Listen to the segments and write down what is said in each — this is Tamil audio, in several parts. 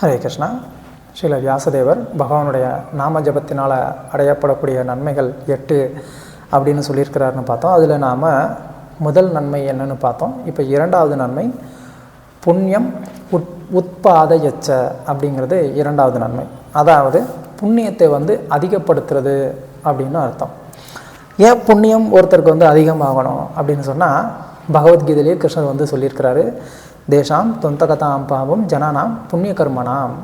ஹரே கிருஷ்ணா. ஸ்ரீல வியாசதேவர் பகவானுடைய நாம ஜபத்தினால் அடையப்படக்கூடிய நன்மைகள் எட்டு அப்படின்னு சொல்லியிருக்கிறாருன்னு பார்த்தோம். அதில் நாம் முதல் நன்மை என்னன்னு பார்த்தோம். இப்போ இரண்டாவது நன்மை புண்ணியம் உட் உட்பாத எச்ச அப்படிங்கிறது இரண்டாவது நன்மை. அதாவது புண்ணியத்தை வந்து அதிகப்படுத்துறது அப்படின்னு அர்த்தம். ஏன் புண்ணியம் ஒருத்தருக்கு வந்து அதிகமாகணும் அப்படின்னு சொன்னால் பகவத்கீதையிலே கிருஷ்ணர் வந்து சொல்லியிருக்கிறாரு. தேஷாம் தொந்தகதாம் பாவம் ஜனானாம் புண்ணிய கர்மனாம்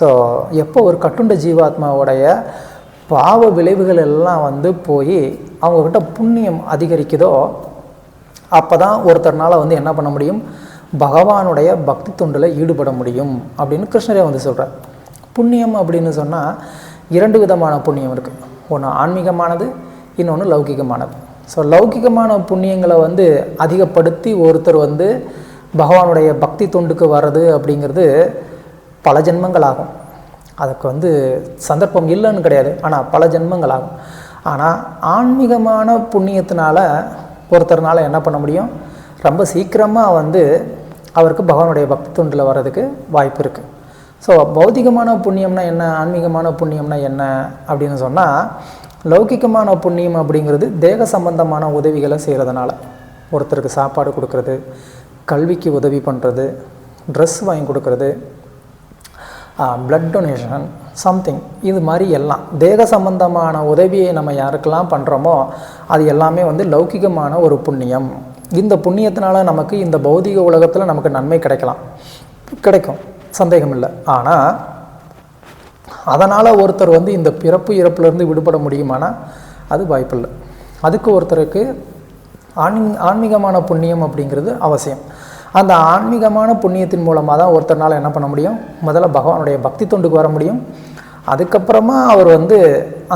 ஸோ எப்போ ஒரு கட்டுண்ட ஜீவாத்மாவுடைய பாவ விளைவுகள் எல்லாம் வந்து போய் அவங்கக்கிட்ட புண்ணியம் அதிகரிக்குதோ அப்போ தான் ஒருத்தர்னால் வந்து என்ன பண்ண முடியும்? பகவானுடைய பக்தி தொண்டில் ஈடுபட முடியும் அப்படின்னு கிருஷ்ணரே வந்து சொல்கிறார் புண்ணியம் அப்படின்னு சொன்னால் இரண்டு விதமான புண்ணியம் இருக்குது ஒன்று ஆன்மீகமானது இன்னொன்று லௌகிகமானது. ஸோ லௌகிகமான புண்ணியங்களை வந்து அதிகப்படுத்தி ஒருத்தர் வந்து பகவானுடைய பக்தி தொண்டுக்கு வர்றது அப்படிங்கிறது பல ஜென்மங்கள் ஆகும் அதுக்கு வந்து சந்தர்ப்பம் இல்லைன்னு கிடையாது. ஆனால் பல ஜென்மங்கள் ஆகும் ஆனால் ஆன்மீகமான புண்ணியத்தினால ஒருத்தர்னால என்ன பண்ண முடியும்? ரொம்ப சீக்கிரமாக வந்து அவருக்கு பகவானுடைய பக்தி தொண்டில் வர்றதுக்கு வாய்ப்பு இருக்குது ஸோ பௌதிகமான புண்ணியம்னா என்ன? ஆன்மீகமான புண்ணியம்னா என்ன? அப்படின்னு சொன்னால் லௌகிக்கமான புண்ணியம் அப்படிங்கிறது தேக சம்பந்தமான உதவிகளை செய்கிறதுனால ஒருத்தருக்கு சாப்பாடு கொடுக்கறது கல்விக்கு உதவி பண்ணுறது ட்ரெஸ் வாங்கி கொடுக்கறது ப்ளட் டொனேஷன் சம்திங் இது மாதிரி எல்லாம். தேக சம்பந்தமான உதவியை நம்ம யாருக்கெல்லாம் பண்ணுறோமோ அது எல்லாமே வந்து லௌகிகமான ஒரு புண்ணியம். இந்த புண்ணியத்தினால நமக்கு இந்த பௌதிக உலகத்தில் நமக்கு நன்மை கிடைக்கலாம். கிடைக்கும். சந்தேகம் இல்லை ஆனால் அதனால் ஒருத்தர் வந்து இந்த பிறப்பு இறப்புலேருந்து விடுபட முடியுமானா அது வாய்ப்பில்லை. அதுக்கு ஒருத்தருக்கு ஆன்மீ ஆன்மீகமான புண்ணியம் அப்படிங்கிறது அவசியம். அந்த ஆன்மீகமான புண்ணியத்தின் மூலமாக தான் ஒருத்தர்னால் என்ன பண்ண முடியும்? முதல்ல பகவானுடைய பக்தி தொண்டுக்கு வர முடியும். அதுக்கப்புறமா அவர் வந்து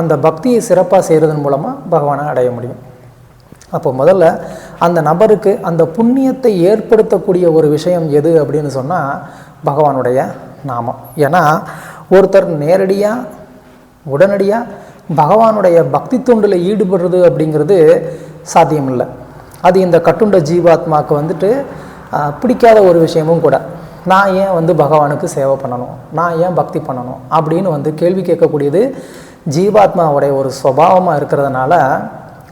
அந்த பக்தியை சிறப்பாக செய்கிறதன் மூலமாக பகவானை அடைய முடியும். அப்போ முதல்ல அந்த நபருக்கு அந்த புண்ணியத்தை ஏற்படுத்தக்கூடிய ஒரு விஷயம் எது அப்படின்னு சொன்னால் பகவானுடைய நாமம். ஏன்னா ஒருத்தர் நேரடியாக உடனடியாக பகவானுடைய பக்தி தொண்டில் ஈடுபடுறது அப்படிங்கிறது சாத்தியமில்லை. அது இந்த கட்டுண்ட ஜீவாத்மாவுக்கு வந்துட்டு பிடிக்காத ஒரு விஷயமும் கூட. நான் ஏன் வந்து பகவானுக்கு சேவை பண்ணணும்? நான் ஏன் பக்தி பண்ணணும்? அப்படின்னு வந்து கேள்வி கேட்கக்கூடியது ஜீவாத்மாவுடைய ஒரு சுபாவமாக இருக்கிறதுனால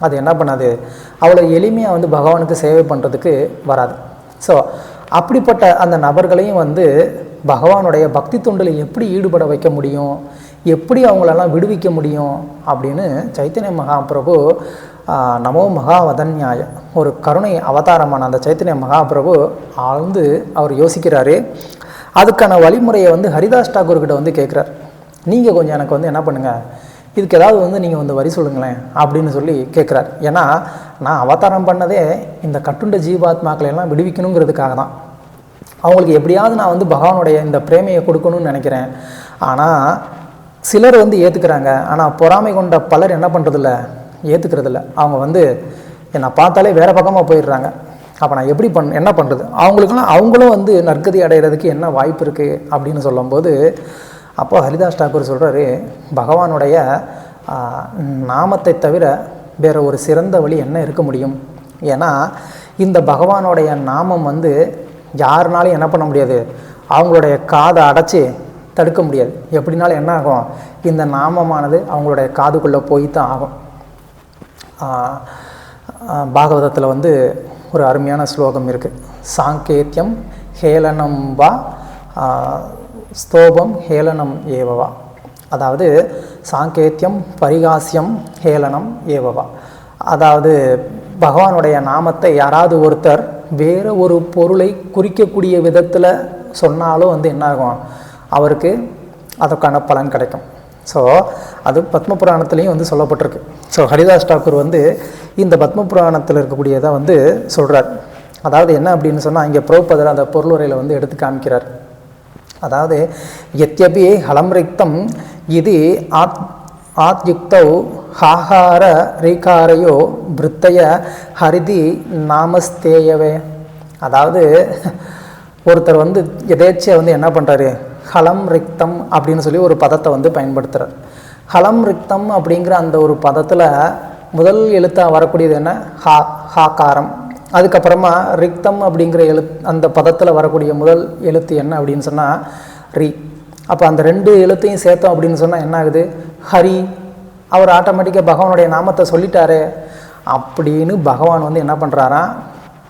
அது என்ன பண்ணாது? அவ்வளோ எளிமையாக வந்து பகவானுக்கு சேவை பண்ணுறதுக்கு வராது. ஸோ அப்படிப்பட்ட அந்த நபர்களையும் வந்து பகவானுடைய பக்தி தொண்டில் எப்படி ஈடுபட வைக்க முடியும்? எப்படி அவங்களெல்லாம் விடுவிக்க முடியும்? அப்படின்னு சைத்தன்ய மகாபிரபு நமோ மகாவதன்யாய. ஒரு கருணை அவதாரமான அந்த சைத்தன்ய மகாபிரபு ஆழ்ந்து அவர் யோசிக்கிறாரு. அதுக்கான வழிமுறையை வந்து ஹரிதாஸ் டாகூர்கிட்ட வந்து கேட்குறார். நீங்கள் கொஞ்சம் எனக்கு வந்து என்ன பண்ணுங்கள் இதுக்கு ஏதாவது வந்து நீங்கள் வந்து வரி சொல்லுங்களேன் அப்படின்னு சொல்லி கேட்குறார். ஏன்னா நான் அவதாரம் பண்ணதே இந்த கட்டுண்ட ஜீவாத்மாக்களை எல்லாம் விடுவிக்கணுங்கிறதுக்காக தான். அவங்களுக்கு எப்படியாவது நான் வந்து பகவானுடைய இந்த பிரேமையை கொடுக்கணும்னு நினைக்கிறேன். ஆனால் சிலர் வந்து ஏற்றுக்கிறாங்க ஆனால் பொறாமை கொண்ட பலர் என்ன பண்ணுறதில்ல ஏற்றுக்கிறதில்ல அவங்க வந்து என்னை பார்த்தாலே வேறு பக்கமாக போயிடுறாங்க. அப்போ நான் எப்படி பண் என்ன பண்ணுறது அவங்களுக்குலாம் அவங்களும் வந்து நற்கதி அடைகிறதுக்கு என்ன வாய்ப்பு இருக்குது அப்படின்னு சொல்லும்போது அப்போ ஹரிதாஸ் டாக்கூர் சொல்கிறாரு பகவானுடைய நாமத்தை தவிர வேறு ஒரு சிறந்த வழி என்ன இருக்க முடியும்? ஏன்னா இந்த பகவானுடைய நாமம் வந்து யாருனாலும் என்ன பண்ண முடியாது. அவங்களுடைய காதை அடைச்சி தடுக்க முடியாது. எப்படினாலும் என்ன ஆகும்? இந்த நாமமானது அவங்களுடைய காதுக்குள்ளே போய் தான் ஆகும். பாகவதத்தில் வந்து ஒரு அருமையான ஸ்லோகம் இருக்குது சாங்கேத்தியம் ஹேளனம் வா ஸ்தோபம் ஹேளனம் ஏவவா அதாவது சாங்கேத்தியம் பரிகாசியம் ஹேளனம் ஏவவா அதாவது பகவானுடைய நாமத்தை யாராவது ஒருத்தர் வேறு ஒரு பொருளை குறிக்கக்கூடிய விதத்தில் சொன்னாலும் வந்து என்னாகும் அவருக்கு அதற்கான பலன் கிடைக்கும். ஸோ அது பத்ம புராணத்துலேயும் வந்து சொல்லப்பட்டிருக்கு. ஸோ ஹரிதாஸ் டாக்கூர் வந்து இந்த பத்ம புராணத்தில் இருக்கக்கூடியதாக வந்து சொல்கிறார் அதாவது என்ன அப்படின்னு சொன்னால் இங்கே புரோபதர் அந்த பொருளுரையில் வந்து எடுத்து காமிக்கிறார். அதாவது எத்யபி ஹலம்ரிக்தம் இது ஆத் ஆத்யுக்தௌ ஹாஹார ரீகாரையோ பிருத்தய ஹரிதி நாமஸ்தேயவே. அதாவது ஒருத்தர் வந்து எதேச்சியாக வந்து என்ன பண்ணுறாரு ஹலம் ரிக்தம் அப்படின்னு சொல்லி ஒரு பதத்தை வந்து பயன்படுத்துகிறார் ஹலம் ரிக்தம் அப்படிங்கிற அந்த ஒரு பதத்தில் முதல் எழுத்தாக வரக்கூடியது என்ன? ஹா ஹாக்காரம் அதுக்கப்புறமா ரிக்தம் அப்படிங்கிற எழுத் அந்த பதத்தில் வரக்கூடிய முதல் எழுத்து என்ன அப்படின்னு சொன்னால் ரி. அப்போ அந்த ரெண்டு எழுத்தையும் சேர்த்தோம் அப்படின்னு சொன்னால் என்ன ஆகுது? ஹரி. அவர் ஆட்டோமேட்டிக்காக பகவானுடைய நாமத்தை சொல்லிட்டாரு. அப்படின்னு பகவான் வந்து என்ன பண்ணுறாராம்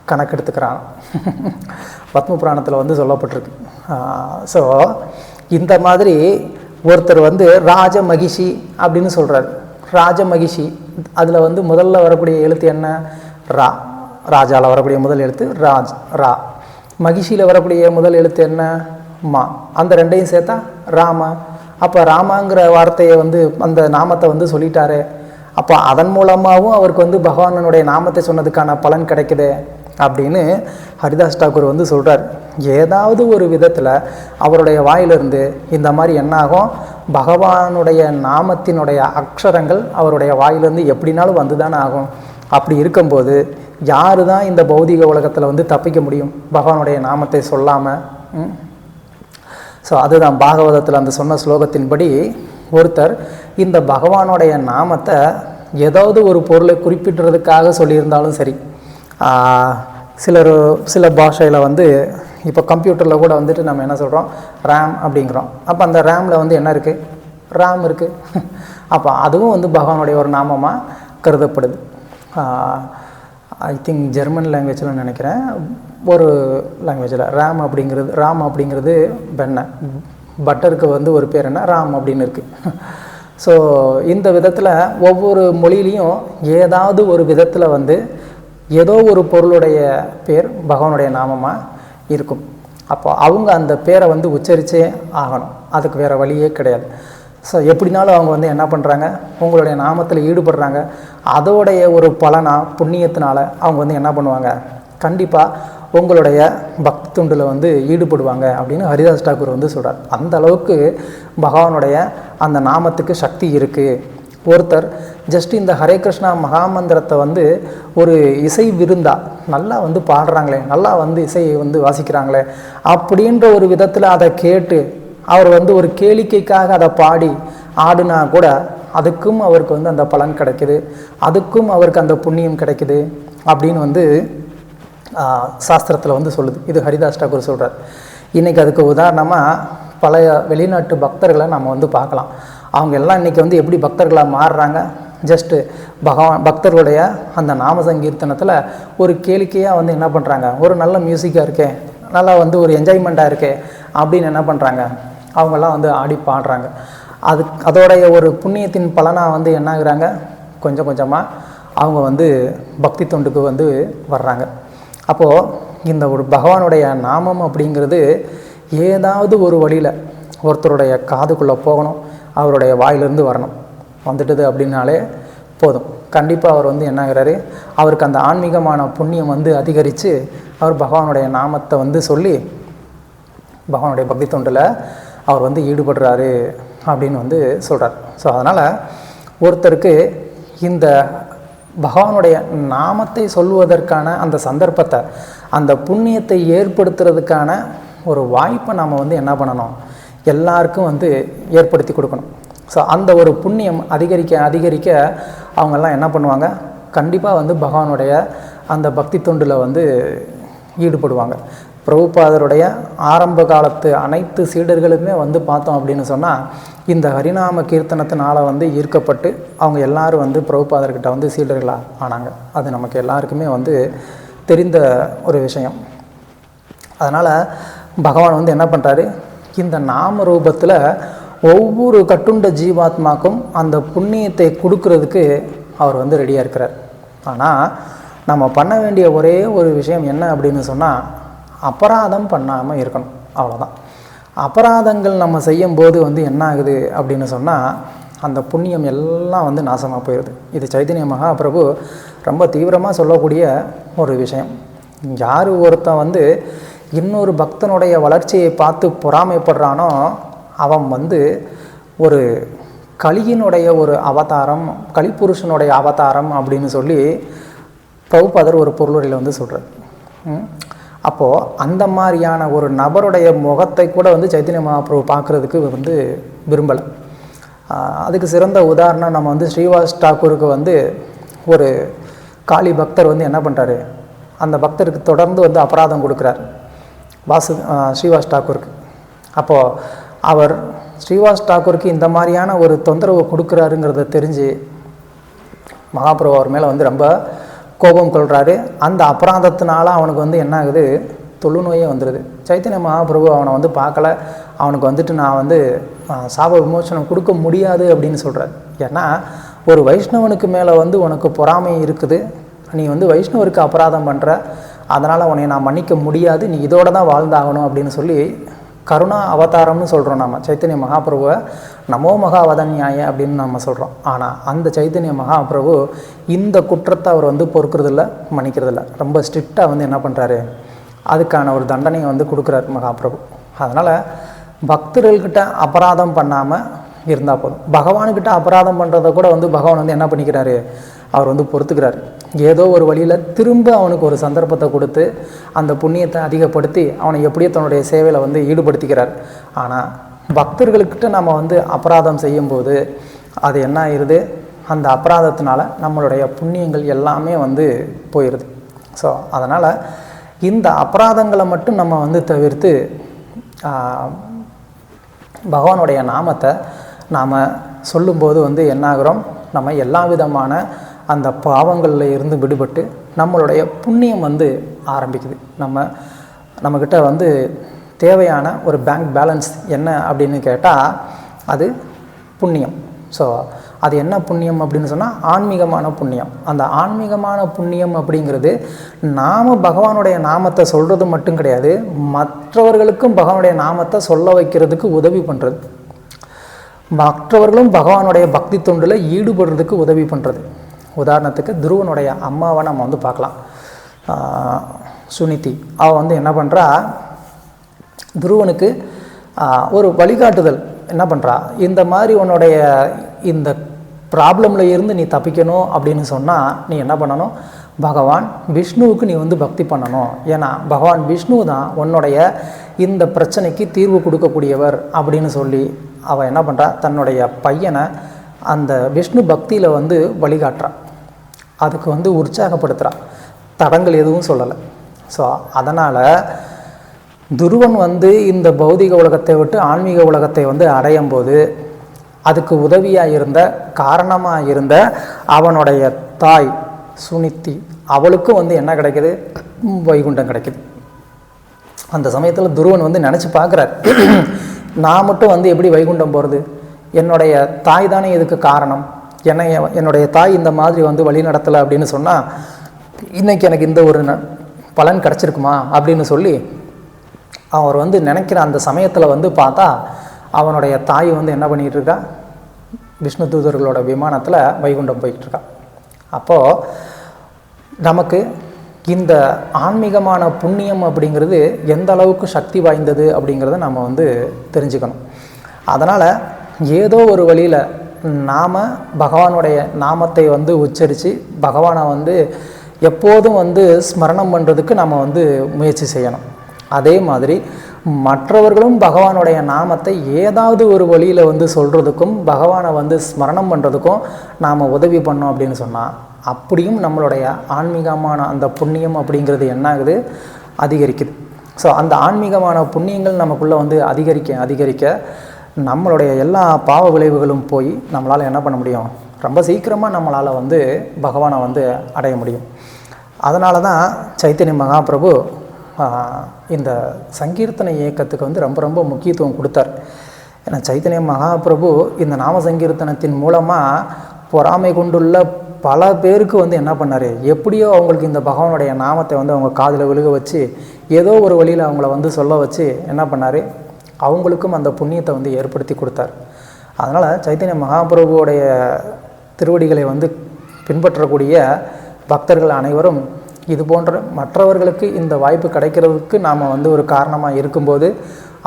கணக்கெடுத்துக்கிறான் பத்ம புராணத்தில் வந்து சொல்லப்பட்டிருக்கு. ஸோ இந்த மாதிரி ஒருத்தர் வந்து ராஜ மகிஷி அப்படின்னு சொல்கிறார் ராஜ மகிஷி அதில் வந்து முதல்ல வரக்கூடிய எழுத்து என்ன? ரா ராஜாவில் வரக்கூடிய முதல் எழுத்து ராஜ் ரா. மகிஷியில் வரக்கூடிய முதல் எழுத்து என்ன? மா. அந்த ரெண்டையும் சேர்த்தா ராம. அப்போ ராமாங்கிற வார்த்தையை வந்து அந்த நாமத்தை வந்து சொல்லிட்டாரு. அப்போ அதன் மூலமாகவும் அவருக்கு வந்து பகவானனுடைய நாமத்தை சொன்னதுக்கான பலன் கிடைக்குது. அப்படின்னு ஹரிதாஸ் தாக்கூர் வந்து சொல்கிறார் ஏதாவது ஒரு விதத்தில் அவருடைய வாயிலிருந்து இந்த மாதிரி என்னாகும் பகவானுடைய நாமத்தினுடைய அக்ஷரங்கள் அவருடைய வாயிலிருந்து எப்படினாலும் வந்து தானே ஆகும். அப்படி இருக்கும்போது யாரு தான் இந்த பௌதிக உலகத்தில் வந்து தப்பிக்க முடியும்? பகவானுடைய நாமத்தை சொல்லாமல் ஸோ அதுதான் பாகவதத்தில் அந்த சொன்ன ஸ்லோகத்தின்படி ஒருத்தர் இந்த பகவானுடைய நாமத்தை ஏதாவது ஒரு பொருளை குறிப்பிடுறதுக்காக சொல்லியிருந்தாலும் சரி சிலர் சில பாஷையில் வந்து இப்போ கம்ப்யூட்டரில் கூட வந்துட்டு நம்ம என்ன சொல்கிறோம் ரேம் அப்படிங்கிறோம். அப்போ அந்த ரேமில் வந்து என்ன இருக்குது ரேம் இருக்குது அப்போ அதுவும் வந்து பகவானுடைய ஒரு நாமமாக கருதப்படுது. ஐ திங்க் ஜெர்மன் லாங்குவேஜில் நினைக்கிறேன். ஒரு லாங்குவேஜில் ரேம் அப்படிங்கிறது ராம் அப்படிங்கிறது பெண்ணை பட்டருக்கு வந்து ஒரு பேர் என்ன? ராம் அப்படின்னு இருக்குது ஸோ இந்த விதத்தில் ஒவ்வொரு மொழியிலையும் ஏதாவது ஒரு விதத்தில் வந்து ஏதோ ஒரு பொருளுடைய பேர் பகவானுடைய நாமமாக இருக்கும். அப்போ அவங்க அந்த பேரை வந்து உச்சரித்தே ஆகணும். அதுக்கு வேறு வழியே கிடையாது. ஸோ எப்படினாலும் அவங்க வந்து என்ன பண்ணுறாங்க உங்களுடைய நாமத்தில் ஈடுபடுறாங்க. அதோடைய ஒரு பலனா புண்ணியத்தினால அவங்க வந்து என்ன பண்ணுவாங்க? கண்டிப்பாக உங்களுடைய பக்தி துண்டில் வந்து ஈடுபடுவாங்க அப்படின்னு ஹரிதாஸ் டாக்கூர் வந்து சொல்கிறார் அந்த அளவுக்கு பகவானுடைய அந்த நாமத்துக்கு சக்தி இருக்குது ஒருத்தர் ஜஸ்ட் இந்த ஹரே கிருஷ்ணா மகாமந்திரத்தை வந்து ஒரு இசை விருந்தா நல்லா வந்து பாடுறாங்களே நல்லா வந்து இசையை வந்து வாசிக்கிறாங்களே அப்படின்ற ஒரு விதத்தில் அதை கேட்டு அவர் வந்து ஒரு கேளிக்கைக்காக அதை பாடி ஆடுனா கூட அதுக்கும் அவருக்கு வந்து அந்த பலன் கிடைக்குது அதுக்கும் அவருக்கு அந்த புண்ணியம் கிடைக்குது அப்படின்னு வந்து சாஸ்திரத்தில் வந்து சொல்லுது. இது ஹரிதாஸ் டாகூர் சொல்கிறார் இன்றைக்கி அதுக்கு உதாரணமாக பழைய வெளிநாட்டு பக்தர்களை நம்ம வந்து பார்க்கலாம். அவங்க எல்லாம் இன்றைக்கி வந்து எப்படி பக்தர்களாக மாறுறாங்க? ஜஸ்ட்டு பகவான் பக்தர்களுடைய அந்த நாம சங்கீர்த்தனத்தில் ஒரு கேளிக்கையாக வந்து என்ன பண்ணுறாங்க ஒரு நல்ல மியூசிக்காக இருக்கே நல்லா வந்து ஒரு என்ஜாய்மெண்ட்டாக இருக்கே அப்படின்னு என்ன பண்ணுறாங்க அவங்கெல்லாம் வந்து ஆடி பாடுறாங்க. அது அதோடைய ஒரு புண்ணியத்தின் பலனாக வந்து என்ன ஆகுறாங்க கொஞ்சம் கொஞ்சமாக அவங்க வந்து பக்தி தொண்டுக்கு வந்து வர்றாங்க. அப்போது இந்த ஒரு பகவானுடைய நாமம் அப்படிங்கிறது ஏதாவது ஒரு வழியில் ஒருத்தருடைய காதுக்குள்ளே போகணும். அவருடைய வாயிலிருந்து வரணும். வந்துட்டது அப்படின்னாலே போதும். கண்டிப்பாக அவர் வந்து என்ன ஆகிறாரு? அவருக்கு அந்த ஆன்மீகமான புண்ணியம் வந்து அதிகரித்து அவர் பகவானுடைய நாமத்தை வந்து சொல்லி பகவானுடைய பக்தி தொண்டில் அவர் வந்து ஈடுபடுறாரு அப்படின்னு வந்து சொல்கிறார் ஸோ அதனால் ஒருத்தருக்கு இந்த பகவானுடைய நாமத்தை சொல்வதற்கான அந்த சந்தர்ப்பத்தை அந்த புண்ணியத்தை ஏற்படுத்துறதுக்கான ஒரு வாய்ப்பை நாம் வந்து என்ன பண்ணணும்? எல்லாருக்கும் வந்து ஏற்படுத்தி கொடுக்கணும். ஸோ அந்த ஒரு புண்ணியம் அதிகரிக்க அதிகரிக்க அவங்கெல்லாம் என்ன பண்ணுவாங்க? கண்டிப்பாக வந்து பகவானுடைய அந்த பக்தி தொண்டில் வந்து ஈடுபடுவாங்க. பிரபுபாதருடைய ஆரம்ப காலத்து அனைத்து சீடர்களுமே வந்து பார்த்தோம் அப்படின்னு சொன்னால் இந்த ஹரிநாம கீர்த்தனத்தினால் வந்து ஈர்க்கப்பட்டு அவங்க எல்லாரும் வந்து பிரபுபாதர்கிட்ட வந்து சீடர்களாக ஆனாங்க. அது நமக்கு எல்லாருக்குமே வந்து தெரிந்த ஒரு விஷயம். அதனால் பகவான் வந்து என்ன பண்ணுறாரு இந்த நாம ரூபத்தில் ஒவ்வொரு கட்டுண்ட ஜீவாத்மாக்கும் அந்த புண்ணியத்தை கொடுக்கறதுக்கு அவர் வந்து ரெடியாக இருக்கிறார். ஆனால் நம்ம பண்ண வேண்டிய ஒரே ஒரு விஷயம் என்ன அப்படின்னு சொன்னால் அபராதம் பண்ணாமல் இருக்கணும். அவ்வளோதான் அபராதங்கள் நம்ம செய்யும்போது வந்து என்ன ஆகுது அப்படின்னு சொன்னால் அந்த புண்ணியம் எல்லாம் வந்து நாசமாக போயிடுது இது சைதன்ய மகாபிரபு ரொம்ப தீவிரமாக சொல்லக்கூடிய ஒரு விஷயம். யார் ஒருத்தன் வந்து இன்னொரு பக்தனுடைய வளர்ச்சியை பார்த்து பொறாமைப்படுறானோ அவன் வந்து ஒரு கலியினுடைய ஒரு அவதாரம் கலிப்புருஷனுடைய அவதாரம் அப்படின்னு சொல்லி பிரபுபாதர் ஒரு பொருளுரையில் வந்து சொல்கிறார் அப்போது அந்த மாதிரியான ஒரு நபருடைய முகத்தை கூட வந்து சைத்தன்ய மகாபிரபு பார்க்குறதுக்கு வந்து விரும்பலை. அதுக்கு சிறந்த உதாரணம் நம்ம வந்து ஸ்ரீவாஸ் டாக்கூருக்கு வந்து ஒரு காளி பக்தர் வந்து என்ன பண்ணுறாரு அந்த பக்தருக்கு தொடர்ந்து வந்து அபராதம் கொடுக்குறாரு. வாசு ஸ்ரீவாஸ் டாக்கூருக்கு அப்போது அவர் ஸ்ரீவாஸ் தாக்கூருக்கு இந்த மாதிரியான ஒரு தொந்தரவு கொடுக்குறாருங்கிறத தெரிஞ்சு மகாபிரபு அவர் மேலே வந்து ரொம்ப கோபம் கொள்கிறாரு அந்த அபராதத்தினால அவனுக்கு வந்து என்ன ஆகுது? தொழுநோயே வந்துடுது சைத்தன்ய மகாபிரபு அவனை வந்து பார்க்கல. அவனுக்கு வந்துட்டு நான் வந்து சாப விமோசனம் கொடுக்க முடியாது அப்படின்னு சொல்கிறார் ஏன்னா ஒரு வைஷ்ணவனுக்கு மேலே வந்து உனக்கு பொறாமை இருக்குது. நீ வந்து வைஷ்ணவருக்கு அபராதம் பண்ணுற அதனால் உன்னை நான் மன்னிக்க முடியாது நீ இதோட தான் வாழ்ந்தாகணும் அப்படின்னு சொல்லி கருணா அவதாரம்னு சொல்கிறோம் நம்ம சைத்தன்ய மகாபிரபுவை. நமோ மகாவதன்யாய அப்படின்னு நம்ம சொல்கிறோம் ஆனால் அந்த சைத்தன்ய மகாபிரபு இந்த குற்றத்தை அவர் வந்து பொறுக்கிறதில்ல மன்னிக்கிறதில்ல. ரொம்ப ஸ்ட்ரிக்டாக வந்து என்ன பண்ணுறாரு அதுக்கான ஒரு தண்டனையை வந்து கொடுக்குறாரு மகாபிரபு. அதனால் பக்தர்கள்கிட்ட அபராதம் பண்ணாமல் இருந்தால் போதும். பகவான்கிட்ட அபராதம் பண்ணுறத கூட வந்து பகவான் வந்து என்ன பண்ணிக்கிறாரு? அவர் வந்து பொறுத்துக்கிறார். ஏதோ ஒரு வழியில் திரும்ப அவனுக்கு ஒரு சந்தர்ப்பத்தை கொடுத்து அந்த புண்ணியத்தை அதிகப்படுத்தி அவனை எப்படியோ தன்னுடைய சேவையில் வந்து ஈடுபடுத்திக்கிறார். ஆனால் பக்தர்களுக்கிட்ட நம்ம வந்து அபராதம் செய்யும்போது அது என்ன ஆயிடுது அந்த அபராதத்தினால நம்மளுடைய புண்ணியங்கள் எல்லாமே வந்து போயிடுது ஸோ அதனால் இந்த அபராதங்களை மட்டும் நம்ம வந்து தவிர்த்து பகவானுடைய நாமத்தை நாம் சொல்லும்போது வந்து என்னாகிறோம்? நம்ம எல்லா விதமான அந்த பாவங்களில் இருந்து விடுபட்டு நம்மளுடைய புண்ணியம் வந்து ஆரம்பிக்குது. நம்ம நம்மக்கிட்ட வந்து தேவையான ஒரு பேங்க் பேலன்ஸ் என்ன அப்படின்னு கேட்டால் அது புண்ணியம். ஸோ அது என்ன புண்ணியம் அப்படின்னு சொன்னால் ஆன்மீகமான புண்ணியம். அந்த ஆன்மீகமான புண்ணியம் அப்படிங்கிறது நாம் பகவானுடைய நாமத்தை சொல்கிறது மட்டும் கிடையாது மற்றவர்களுக்கும் பகவானுடைய நாமத்தை சொல்ல வைக்கிறதுக்கு உதவி பண்ணுறது மற்றவர்களும் பகவானுடைய பக்தி தொண்டில் ஈடுபடுறதுக்கு உதவி பண்ணுறது உதாரணத்துக்கு துருவனுடைய அம்மாவை நம்ம வந்து பார்க்கலாம். சுனிதி. அவள் வந்து என்ன பண்ணுறா துருவனுக்கு ஒரு வழிகாட்டுதல் என்ன பண்ணுறா இந்த மாதிரி உன்னுடைய இந்த ப்ராப்ளமில் இருந்து நீ தப்பிக்கணும் அப்படின்னு சொன்னால் நீ என்ன பண்ணணும்? பகவான் விஷ்ணுவுக்கு நீ வந்து பக்தி பண்ணணும். ஏன்னா பகவான் விஷ்ணு தான் உன்னுடைய இந்த பிரச்சனைக்கு தீர்வு கொடுக்கக்கூடியவர் அப்படின்னு சொல்லி அவள் என்ன பண்ணுறா தன்னுடைய பையனை அந்த விஷ்ணு பக்தியில் வந்து வழிகாட்டுறான் அதுக்கு வந்து உற்சாகப்படுத்துகிறான் தடங்கள் எதுவும் சொல்லலை. ஸோ அதனால் துருவன் வந்து இந்த பௌதிக உலகத்தை விட்டு ஆன்மீக உலகத்தை வந்து அடையும் போது அதுக்கு உதவியாக இருந்த காரணமாக இருந்த அவனுடைய தாய் சுனித்தி அவளுக்கும் வந்து என்ன கிடைக்குது? வைகுண்டம் கிடைக்குது. அந்த சமயத்தில் துருவன் வந்து நினச்சி பார்க்குறார் நான் மட்டும் வந்து எப்படி வைகுண்டம் போகிறது என்னுடைய தாய் தானே இதுக்கு காரணம்? என்னை என்னுடைய தாய் இந்த மாதிரி வந்து வழி நடத்தலை அப்படின்னு சொன்னால் இன்னைக்கு எனக்கு இந்த ஒரு ந- பலன் கிடச்சிருக்குமா? அப்படின்னு சொல்லி அவர் வந்து நினைக்கிற அந்த சமயத்தில் வந்து பார்த்தா அவனுடைய தாய் வந்து என்ன பண்ணிகிட்ருக்கா விஷ்ணு தூதர்களோட விமானத்தில் வைகுண்டம் போயிட்டுருக்கான் அப்போது நமக்கு இந்த ஆன்மீகமான புண்ணியம் அப்படிங்கிறது எந்த அளவுக்கு சக்தி வாய்ந்தது அப்படிங்கிறத நம்ம வந்து தெரிஞ்சுக்கணும். அதனால் ஏதோ ஒரு வழியில் நாம் பகவானுடைய நாமத்தை வந்து உச்சரித்து பகவானை வந்து எப்போதும் வந்து ஸ்மரணம் பண்ணுறதுக்கு நம்ம வந்து முயற்சி செய்யணும். அதே மாதிரி மற்றவர்களும் பகவானுடைய நாமத்தை ஏதாவது ஒரு வழியில் வந்து சொல்கிறதுக்கும் பகவானை வந்து ஸ்மரணம் பண்ணுறதுக்கும் நாம் உதவி பண்ணோம் அப்படின்னு சொன்னால் அப்படியும் நம்மளுடைய ஆன்மீகமான அந்த புண்ணியம் அப்படிங்கிறது என்ன ஆகுது அதிகரிக்குது. ஸோ அந்த ஆன்மீகமான புண்ணியங்கள் நமக்குள்ளே வந்து அதிகரிக்க அதிகரிக்க நம்மளுடைய எல்லா பாவ விளைவுகளும் போய் நம்மளால் என்ன பண்ண முடியும்? ரொம்ப சீக்கிரமாக நம்மளால் வந்து பகவானை வந்து அடைய முடியும். அதனால தான் சைத்தன்ய மகாபிரபு இந்த சங்கீர்த்தனை இயக்கத்துக்கு வந்து ரொம்ப ரொம்ப முக்கியத்துவம் கொடுத்தார். ஏன்னா சைத்தன்ய மகாபிரபு இந்த நாம சங்கீர்த்தனத்தின் மூலமாக பொறாமை கொண்டுள்ள பல பேருக்கு வந்து என்ன பண்ணார்? எப்படியோ அவங்களுக்கு இந்த பகவானுடைய நாமத்தை வந்து அவங்க காதில் விழுக வச்சு ஏதோ ஒரு வழியில் அவங்கள வந்து சொல்ல வச்சு என்ன பண்ணார்? அவங்களுக்கும் அந்த புண்ணியத்தை வந்து ஏற்படுத்தி கொடுத்தார். அதனால் சைத்தன்ய மகாபிரபுவோடைய திருவடிகளை வந்து பின்பற்றக்கூடிய பக்தர்கள் அனைவரும் இது போன்ற மற்றவர்களுக்கு இந்த வாய்ப்பு கிடைக்கிறதுக்கு நாம் வந்து ஒரு காரணமாக இருக்கும்போது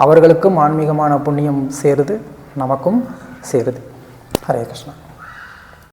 அவர்களுக்கும் ஆன்மீகமான புண்ணியம் சேருது நமக்கும் சேருது. ஹரே கிருஷ்ணா.